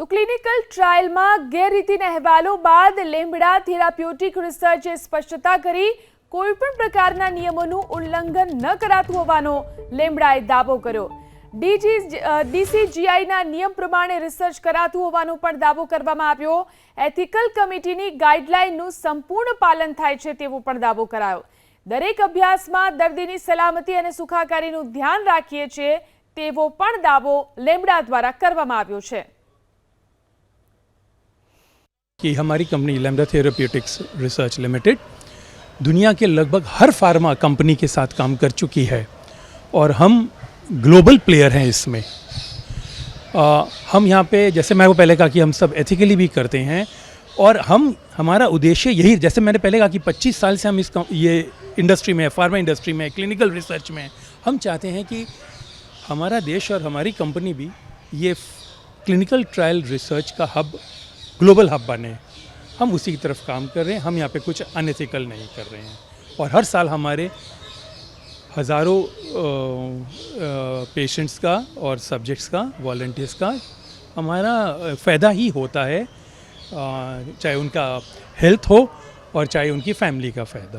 તો ક્લિનિકલ ટ્રાયલમાં ગેરરીતિના અહેવાલો બાદ લેમ્બડા થેરાપ્યુટિક રિસર્ચે સ્પષ્ટતા કરી કોઈપણ પ્રકારના નિયમોનું ઉલ્લંઘન ન કરાતું હોવાનો લેમ્બડાએ દાવો કર્યો. ડીજી ડીસીજીઆઈના નિયમ પ્રમાણે રિસર્ચ કરાતું હોવાનો પણ દાવો કરવામાં આવ્યો. એથિકલ કમિટીની ગાઈડલાઈનનું સંપૂર્ણ પાલન થાય છે તેવો પણ દાવો કરાયો. દરેક અભ્યાસમાં દર્દીની સલામતી અને સુખાકારીનું ધ્યાન રાખીએ છીએ તેવો પણ દાવો લેમડા દ્વારા કરવામાં આવ્યો છે. कि हमारी company Lambda therapeutics research limited दुनिया के लगभग हर फार्मा कंपनी के साथ काम कर चुकी है और हम ग्लोबल प्लेयर हैं इसमें। अ, हम यहाँ पे जैसे मैं वो पहले कहा कि हम सब एथिकली भी करते हैं और हम हमारा उद्देश्य यही जैसे मैंने पहले कहा कि 25 साल से हम इस ये इंडस्ट्री में फार्मा इंडस्ट्री में क्लिनिकल रिसर्च में हम चाहते हैं कि हमारा देश और हमारी कंपनी भी ये क्लिनिकल ट्रायल रिसर्च का हब ग्लोबल हब बने। हम उसी की तरफ़ काम कर रहे हैं। हम यहाँ पे कुछ अनएथिकल नहीं कर रहे हैं। और हर साल हमारे हज़ारों पेशेंट्स का और सब्जेक्ट्स का, वॉल्टियर्स का हमारा फ़ायदा ही होता है। चाहे उनका हेल्थ हो और चाहे उनकी फैमिली का फ़ायदा हो।